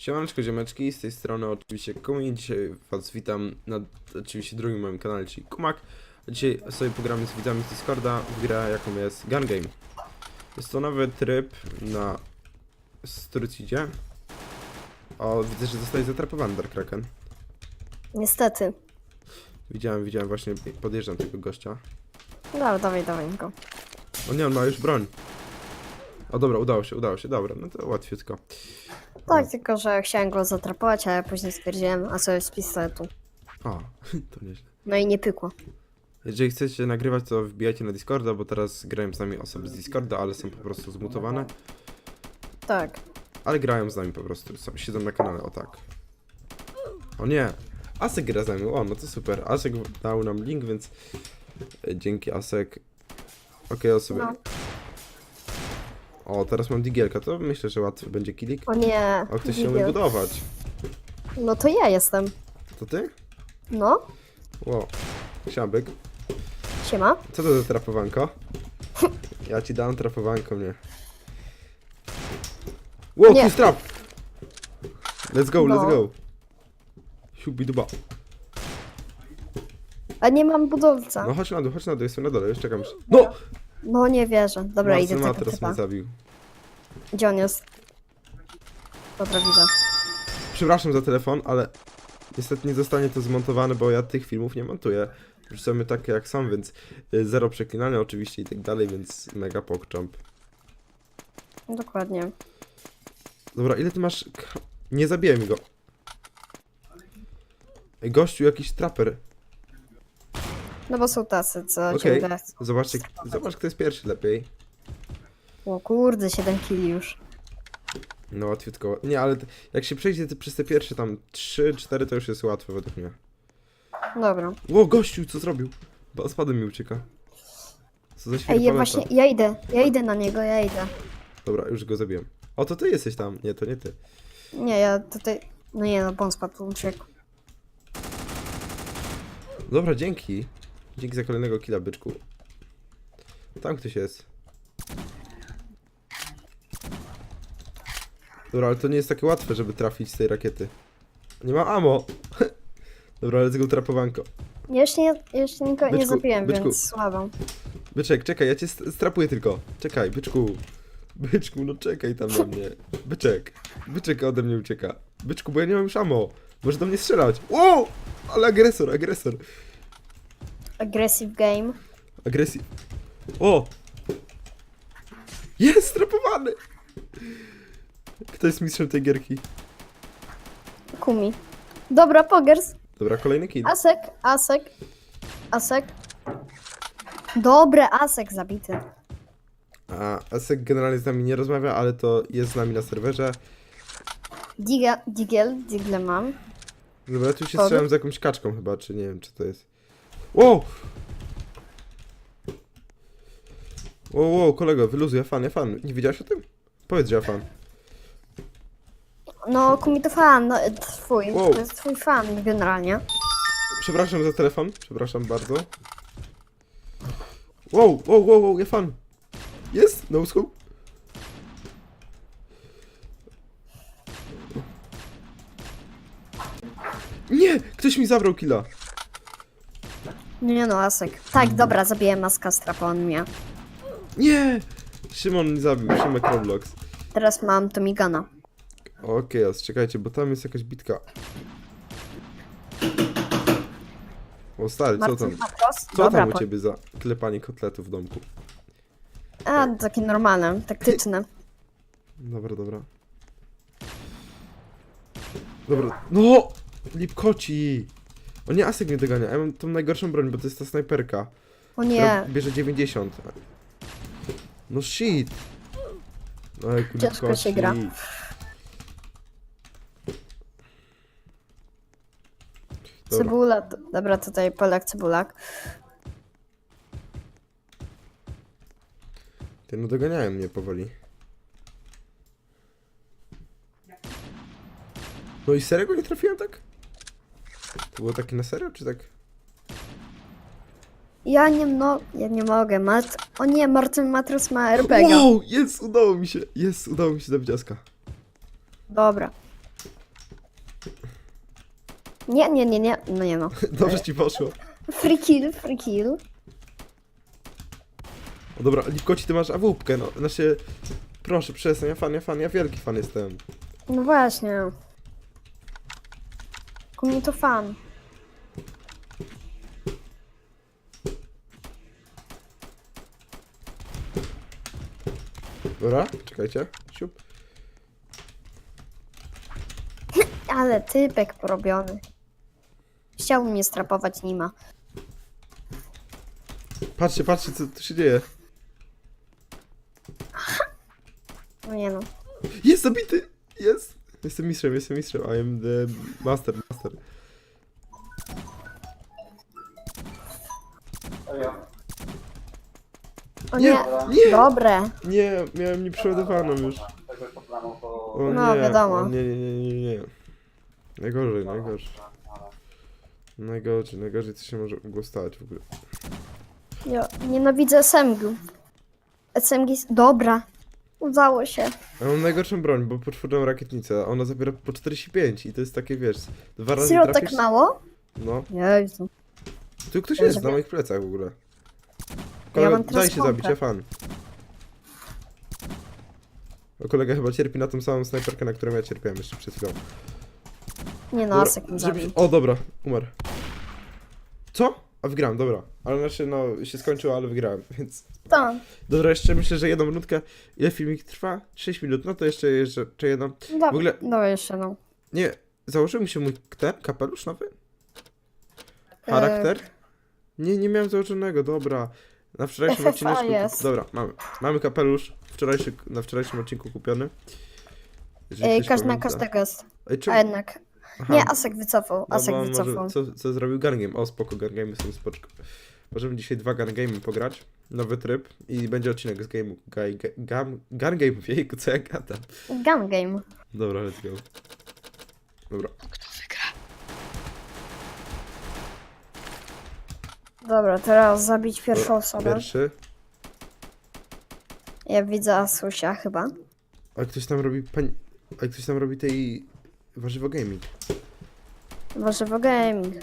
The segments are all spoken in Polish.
Siemaneczko ziomeczki, z tej strony oczywiście Kumin, dzisiaj was witam na oczywiście drugim moim kanale, czyli Kumak. Dzisiaj sobie pogramy z widzami z Discorda w grę jaką jest Gun Game. Jest to nowy tryb na Strucidzie. O, widzę, że zostaje zatrapowany Dark Kraken. Niestety. Widziałem, widziałem, właśnie podjeżdżam tego gościa. Dobra, dawaj, dawaj go. O nie, on ma już broń. O dobra, udało się, udało się, dobra, no to łatwiutko. Tak, tylko że chciałem go zatrapować, ale później stwierdziłem, a co jest z pistoletu. O, to nieźle. No i nie pykło. Jeżeli chcecie nagrywać, to wbijajcie na Discorda, bo teraz grają z nami osoby z Discorda, ale są po prostu zmutowane. Tak. Ale grają z nami po prostu, są, siedzą na kanale, o tak. O nie! Asek gra z nami, o no to super. Asek dał nam link, więc e, dzięki Asek. Okej, o sobie. No. O, teraz mam digielka, to myślę, że łatwy będzie kilik. O nie. O, ktoś się umie budować. No to ja jestem. To ty? No, Ło. Siabyk. siema. Co to za trapowanko? Ja ci dam trapowanko mnie. Ło, tu Nie. jest trap! Let's go, let's No. go. Siubiduba. A nie mam budowca. No chodź na dół, chodź na dół, jestem na dole, już czekam. No! No nie wierzę. Dobra, idę Marcel tego Matros typa. mnie zabił. Gdzie on jest? Dobra, widzę. Przepraszam za telefon, ale niestety nie zostanie to zmontowane, bo ja tych filmów nie montuję. Wrzucamy takie jak sam, więc y, zero przeklinania oczywiście i tak dalej, więc mega pokczamp. Dokładnie. Dobra, ile ty masz... K- Nie zabijaj mi go. Ej, Gościu, jakiś traper. No bo są tacy, co Okej, ciągle... zobaczcie, zobacz kto jest pierwszy lepiej. O kurde, 7 kili już. No łatwiutko. Nie, ale t- jak się przejdzie te, przez te pierwsze tam 3-4 to już jest łatwe według mnie. Dobra. Ło, gościu, co zrobił? Bo spadem mi ucieka. Co za Ej, świetna ja właśnie, ja idę. Ja idę na niego, ja idę. Dobra, już go zabiłem. O, to ty jesteś tam. Nie, to nie ty. Nie, ja tutaj... No nie, no bo on spadł, uciekł. Dobra, dzięki. Dzięki za kolejnego killa, byczku. Tam ktoś jest. Dobra, ale to nie jest takie łatwe, żeby trafić z tej rakiety. Nie ma ammo. Dobra, let's go trapowanko. Jeszcze, nie, jeszcze nikogo nie Byczku, zabiłem, byczku. więc słabo. Byczek, czekaj, ja cię st- strapuję tylko. Czekaj, byczku. Byczku, no czekaj tam na mnie. Byczek. Byczek ode mnie ucieka. Byczku, bo ja nie mam już ammo. Może do mnie strzelać. Wow! Ale agresor, agresor. Aggressive game. Agresji. O! Jest strapowany! Kto jest mistrzem tej gierki? Kumi. Dobra, pogers. Dobra, kolejny kill. Asek, Asek, Asek. Dobre, Asek zabity. A Asek generalnie z nami nie rozmawia, ale to jest z nami na serwerze. Diga, digiel, digle mam. Dobra, tu się Chodź. strzelam z jakąś kaczką chyba, czy nie wiem, czy to jest. Wow! Wow, wow, kolego, wyluzuj, ja fan, ja fan. Nie wiedziałeś o tym? Powiedz, że ja fan. No, Kumi to fan, no, twój. Wow. To jest twój fan generalnie. Przepraszam za telefon, przepraszam bardzo. Wow, wow, wow, wow, ja fan. Jest, no scope. Nie, ktoś mi zabrał killa. Nie no, Asek. Tak, dobra, zabiłem Maska strapa, on mnie. Nie! Szymon mnie zabił, Szymek Roblox. Teraz mam Tomigana. Okej, okay, czekajcie, bo tam jest jakaś bitka. O stary, co tam? Co Dobra, tam u po- ciebie za klepanie kotletów w domku? A, takie normalne, taktyczne. Dobra, dobra. Dobra, no! Lipkoci! O nie, Asek mnie dogania, ja mam tą najgorszą broń, bo to jest ta snajperka. O która nie, Bierze 90. No shit! Oj, Ciężko się gra. Dobra. cebula. Dobra, tutaj Polak, cebulak. Ty no doganiają mnie powoli. No i serio go nie trafiłem tak? To było takie na serio, czy tak? Ja nie no, ja nie mogę. Mart... O nie, Martin Matros ma RPG. Wow, jest, udało mi się, jest, udało mi się zabić Aska. Dobra. Nie, nie, nie, nie, no nie no. Dobrze ci poszło. Free kill, free kill. O dobra, Lipkoci, ty masz awupkę, no. Znaczy, proszę, przestań, ja fan, ja fan, ja wielki fan jestem. No właśnie. U mnie to fan. Dobra, czekajcie. Siup. Ale typek porobiony. Chciał mnie strapować nima. Patrzcie, patrzcie, co tu się dzieje. No nie no. Jest zabity! Jest! Jestem mistrzem, jestem mistrzem. I am the master, master. O Nie, nie. nie! Dobre. Nie, miałem nieprzeładowaną już. O No, nie, wiadomo. O nie, nie, nie, nie, nie. Najgorzej, najgorzej. Najgorzej, najgorzej co się może mogło stać w ogóle. Ja nienawidzę SMG. SMG jest... Dobra. Udało się. Ja mam najgorszą broń, bo poczwórną rakietnicę, a ona zabiera po 45 i to jest takie, wiesz, dwa razy Zero tak trafisz... mało? No. Jezu. Tu ktoś jest na moich plecach w ogóle. Ja Kolega, mam teraz daj się zabić, ja fan. O, kolega chyba cierpi na tą samą snajperkę, na którą ja cierpiałem jeszcze przed chwilą. Nie no, Asek mnie żeby- zabił. O, dobra, umarł. Co? A wygrałem, dobra. Ale znaczy, no, się skończyło, ale wygrałem, więc... Tak. Dobra, jeszcze myślę, że jedną minutkę. Ile filmik trwa? 6 minut, no to jeszcze, jeszcze, jeszcze jedną. Dobra, W ogóle- dobra jeszcze no. Nie, założył mi się mój ten kapelusz nowy? Charakter? Nie, nie miałem założonego, dobra. Na wczorajszym FFA odcinku. jest. Dobra, mamy. Mamy kapelusz. Wczorajszy, na wczorajszym odcinku kupiony. Jeżeli Ej, ktoś każdy na pamięta. każdego jest. Ej, czemu? A jednak. Aha, Nie, Asek wycofał. no Asek bo wycofał. Może, co, co zrobił Gun Game? O, spoko, Gun Game są spoczko. Możemy dzisiaj dwa Gun Game pograć. Nowy tryb. I będzie odcinek z game'u. Gun, gun, gun Game, jejku, co ja gadam. Gun game. Dobra, let's go. Dobra. Kto wygra? Dobra, teraz zabić pierwszą Dobra, osobę. Pierwszy. Ja widzę Asusia chyba. A ktoś tam robi pań... A ktoś tam robi tej... Warzywo gaming. Warzywo gaming.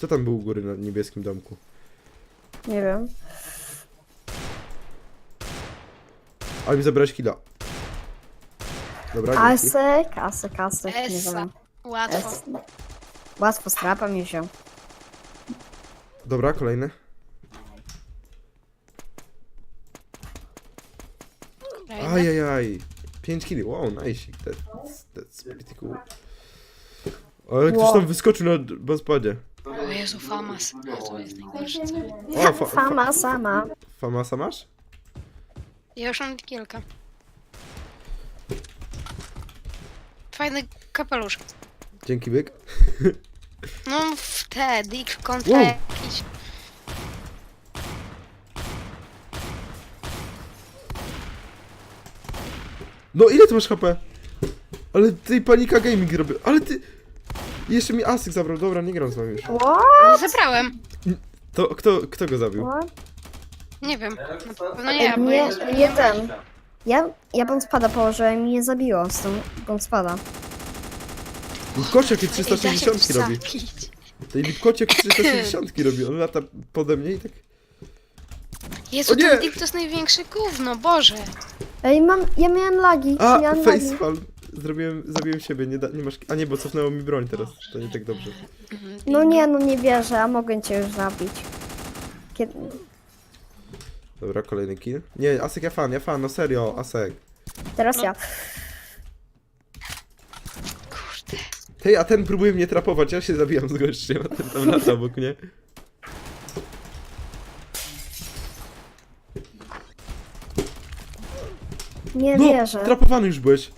Co tam był u góry na niebieskim domku? Nie wiem. Ale mi zabrałeś killa. Dobra, dzięki. Asek, Asek, Asek. Nie Essa. wiem. Łatwo. Es. Łatwo strapa mi wziął. Dobra, kolejny. Ajajaj. 5 killi, wow, nice. That's, that's pretty cool. Ale ktoś Wow. tam wyskoczył na bazpadzie. O Jezu, Famas. To jest najgorsze. O, fa, fa, Fama sama. Famasa masz? Ja już mam kilka. Fajny kapelusz. Dzięki, byk. No wtedy kontra Wow. jakiś. No ile ty masz HP? Ale ty panika gaming robię. Ale ty... Jeszcze mi Asyk zabrał. Dobra, nie gram z wami już. What? Zabrałem. To kto, kto go zabił? What? Nie wiem. Na pewno nie, bo Nie, ja nie ten. Ja, ja bym spada położyłem i mnie zabiło z tą bym spada. Ej, da się 360 tu robi. Tej Lipkocie jakie 360 robi. On lata pode mnie i tak... Jezu, O nie! ten to jest największe gówno, Boże. Ej, mam, ja miałem lagi. A, ja miałem lagi. facepalm. Zrobiłem, zabiłem siebie, nie, da, nie masz... A nie, bo cofnęło mi broń teraz. To nie tak dobrze. No nie, no nie wierzę, a mogę cię już zabić. Kiedy... Dobra, kolejny kill. Nie, Asek ja fan, ja fan, no serio, Asek. Teraz No. ja. Hej, a ten próbuje mnie trapować, ja się zabijam z gościem, a ten tam lata obok mnie. Nie No, wierzę. trapowany już byłeś.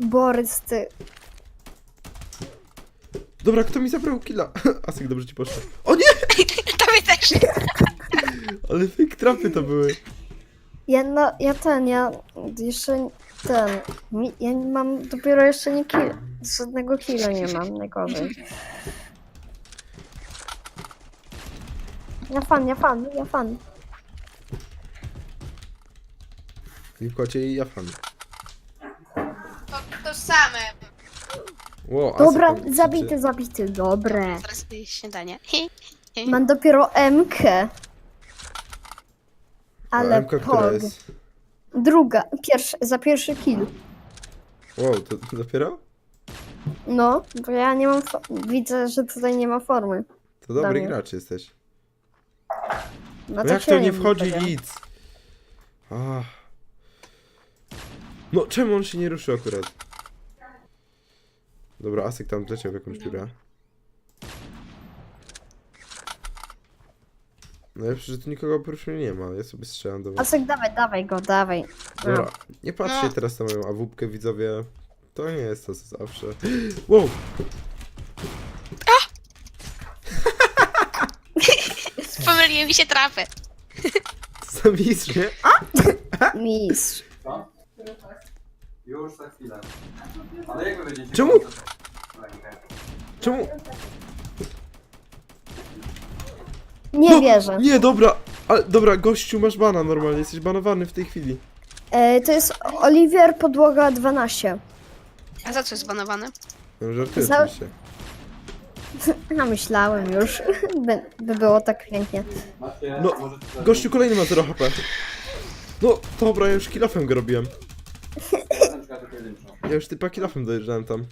Borys, ty. Dobra, kto mi zabrał killa? Asek, dobrze ci poszło. O nie! Tobie też. Ale fake trapy to były. Ja, no, ja ten, ja jeszcze ten. Mi, ja mam dopiero jeszcze nie kill. Żadnego killa nie mam, najgorzej. Ja fan, ja fan, ja fan. Lipkocie i ja fan. To, to same. Ło, Dobra, tam zabity, zabity, dobre. Zaraz jest śniadanie. Mam dopiero MK. A Ale MK, która pog. jest? Druga, pierwszy, za pierwszy kill. Wow, to, to dopiero? No, bo ja nie mam. fo- Widzę, że tutaj nie ma formy. To dobry gracz jesteś. No, No jak to nie wchodzi nic? Ach. No czemu on się nie ruszył akurat? Dobra, Asek tam leciał w jakąś dziurę. No ja że tu nikogo oprócz mnie nie ma, ja sobie strzelam do was. Asek, dawaj, dawaj go, dawaj. Dobra, nie patrzcie No. teraz na moją awupkę widzowie. To nie jest to co zawsze. Wow! Pomyliły mi się trafy. Zabisz mnie? Mistrz. Co? Już za chwilę. Ale jak wy będziecie... Czemu? Czemu? Nie No, wierzę. Nie, dobra! Ale dobra, gościu masz bana normalnie, jesteś banowany w tej chwili. E, to jest Oliwier Podłoga 12. A za co jest banowane? No, żartuję Za- oczywiście. Ja myślałem już, by, by było tak pięknie. No. Gościu kolejny ma 0 HP. No, dobra, ja już kilofem go robiłem. Ja już typa kilofem dojeżdżałem tam.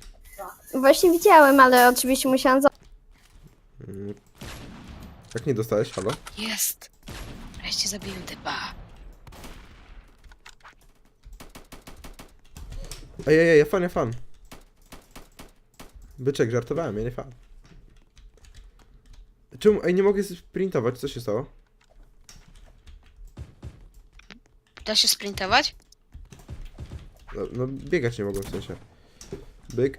Właśnie widziałem, ale oczywiście musiałam za... Jak nie dostałeś, halo? Jest. Wreszcie zabiłem typa. Ej, ej, ej, ja fan, ja fan. Byczek, żartowałem, ja nie fan. Czemu? Ej, nie mogę sprintować, co się stało? Da się sprintować? No, no biegać nie mogłem w sensie. Byk.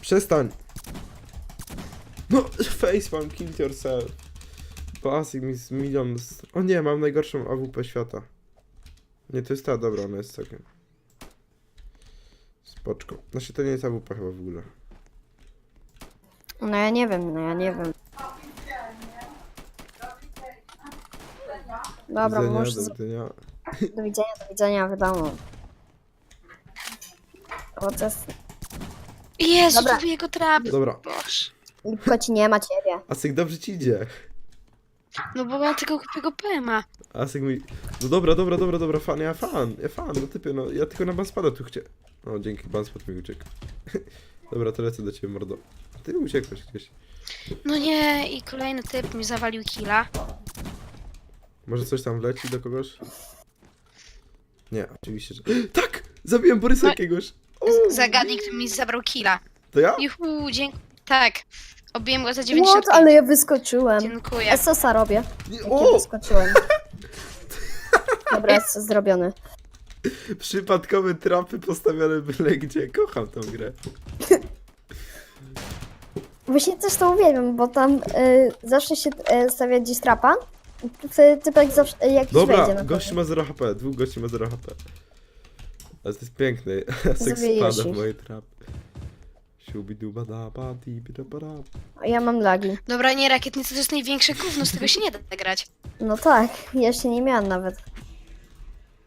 Przestań! No, facepalm, kill yourself. Basic mi z milion... Z... O nie, mam najgorszą AWP świata. Nie, to jest ta, dobra, ona jest całkiem... Spoczko. Znaczy to nie jest AWP chyba w ogóle. No ja nie wiem, no ja nie wiem. Dobra, do widzenia, może... do widzenia. Do widzenia, do widzenia, wiadomo. Proces... Jezu, Dobra. to był jego trap. Dobra, Boż. Lipko ci nie ma ciebie. Asyk, dobrze ci idzie. No bo mam tego głupiego PMA. Asek mówi, no dobra, dobra, dobra, dobra, fan, ja fan, ja fan, no typie, no ja tylko na banspada tu chciałem. O, dzięki, banspad mi uciekł. dobra, to lecę do ciebie, mordo. Ty uciekłeś gdzieś. No nie, i kolejny typ mi zawalił killa. Może coś tam wleci do kogoś? Nie, oczywiście, że... Tak! Zabiłem Borysa No- jakiegoś! O, Zagadnik mi zabrał killa. to ja? Juhu, dziękuję. Tak. Obiłem go za What? 90. Ale ja wyskoczyłem. Dziękuję. Robię. Nie, Jak ja o! wyskoczyłem. Dobra, SS zrobiony. Przypadkowe trapy postawione byle gdzie, kocham tą grę. Właśnie też to uwielbiam, bo tam y, zawsze się y, stawia gdzieś trapa. Ty, typek zawsze y, jakiś wejdzie Dobra, na gość ma 0 HP, dwóch gości ma 0 HP. Ale to jest piękne, Asek Zabijesz spada w moje trapy. Siubiduba di A Ja mam lagi. Dobra, nie, rakietnica to jest największe gówno, z tego się nie da grać. No tak, ja się nie miałam nawet.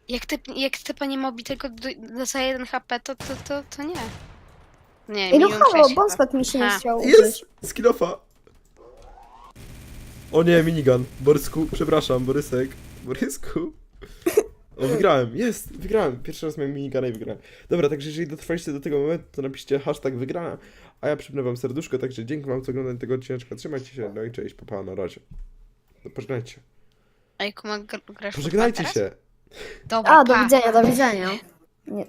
Jak ty, jak typa nie ma bitego do, do za 1 HP, to, to, to, to nie. Nie, no sześć chyba. bonspad mi się nie Ha. chciał Jest! użyć. Skillofa! O nie, minigun. Borysku, przepraszam, Borysek. Borysku. O, wygrałem, jest, wygrałem. Pierwszy raz miałem minigana i wygrałem. Dobra, także jeżeli dotrwaliście do tego momentu, to napiszcie hashtag wygrana, a ja przypnę wam serduszko, także dzięki wam za oglądanie tego odcineczka. Trzymajcie się, no i cześć, papa, na razie. No, pożegnajcie. Ej, kuma, gr- grasz w Pożegnajcie się. Dobra, A, do pa. widzenia, do widzenia. Nie,